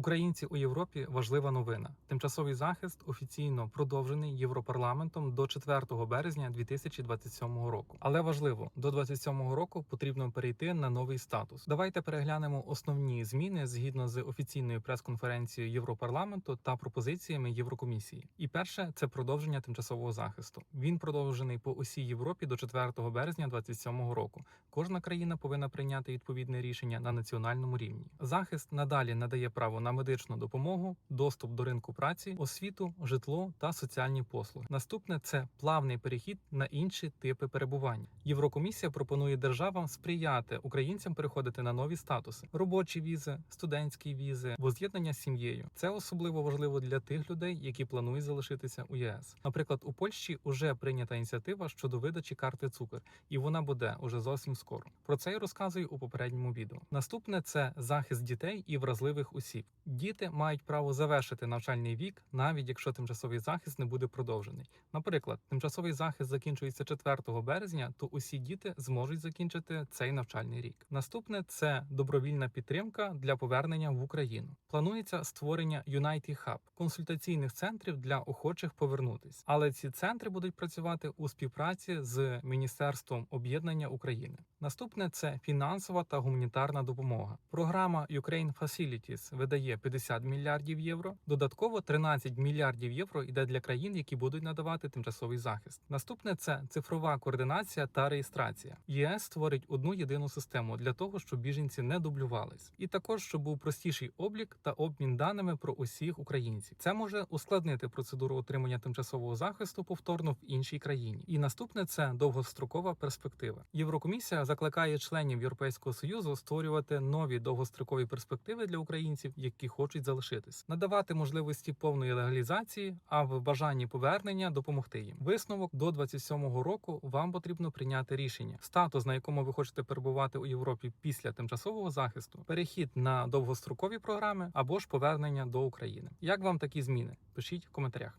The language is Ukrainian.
Українці у Європі важлива новина. Тимчасовий захист офіційно продовжений Європарламентом до 4 березня 2027 року. Але важливо, до 27 року потрібно перейти на новий статус. Давайте переглянемо основні зміни згідно з офіційною прес-конференцією Європарламенту та пропозиціями Єврокомісії. І перше це продовження тимчасового захисту. Він продовжений по усій Європі до 4 березня 2027 року. Кожна країна повинна прийняти відповідне рішення на національному рівні. Захист надалі надає право на медичну допомогу, доступ до ринку праці, освіту, житло та соціальні послуги. Наступне це плавний перехід на інші типи перебування. Єврокомісія пропонує державам сприяти українцям переходити на нові статуси: робочі візи, студентські візи, воз'єднання з сім'єю. Це особливо важливо для тих людей, які планують залишитися у ЄС. Наприклад, у Польщі вже прийнята ініціатива щодо видачі карти цукор, і вона буде уже зовсім скоро. Про це я розказую у попередньому відео. Наступне це захист дітей і вразливих осіб. Діти мають право завершити навчальний вік, навіть якщо тимчасовий захист не буде продовжений. Наприклад, тимчасовий захист закінчується 4 березня, то усі діти зможуть закінчити цей навчальний рік. Наступне це добровільна підтримка для повернення в Україну. Планується створення United Hub – консультаційних центрів для охочих повернутись. Але ці центри будуть працювати у співпраці з Міністерством об'єднання України. Наступне це фінансова та гуманітарна допомога. Програма Ukraine Facilities видає 50 мільярдів євро. Додатково 13 мільярдів євро йде для країн, які будуть надавати тимчасовий захист. Наступне це цифрова координація та реєстрація. ЄС створить одну єдину систему для того, щоб біженці не дублювались, і також щоб був простіший облік та обмін даними про усіх українців. Це може ускладнити процедуру отримання тимчасового захисту повторно в іншій країні. І наступне це довгострокова перспектива. Єврокомісія закликає членів Європейського союзу створювати нові довгострокові перспективи для українців, які хочуть залишитись, надавати можливості повної легалізації, а в бажанні повернення допомогти їм. Висновок до 27-го року вам потрібно прийняти рішення, статус на якому ви хочете перебувати у Європі після тимчасового захисту, перехід на довгострокові програми або ж повернення до України. Як вам такі зміни? Пишіть в коментарях.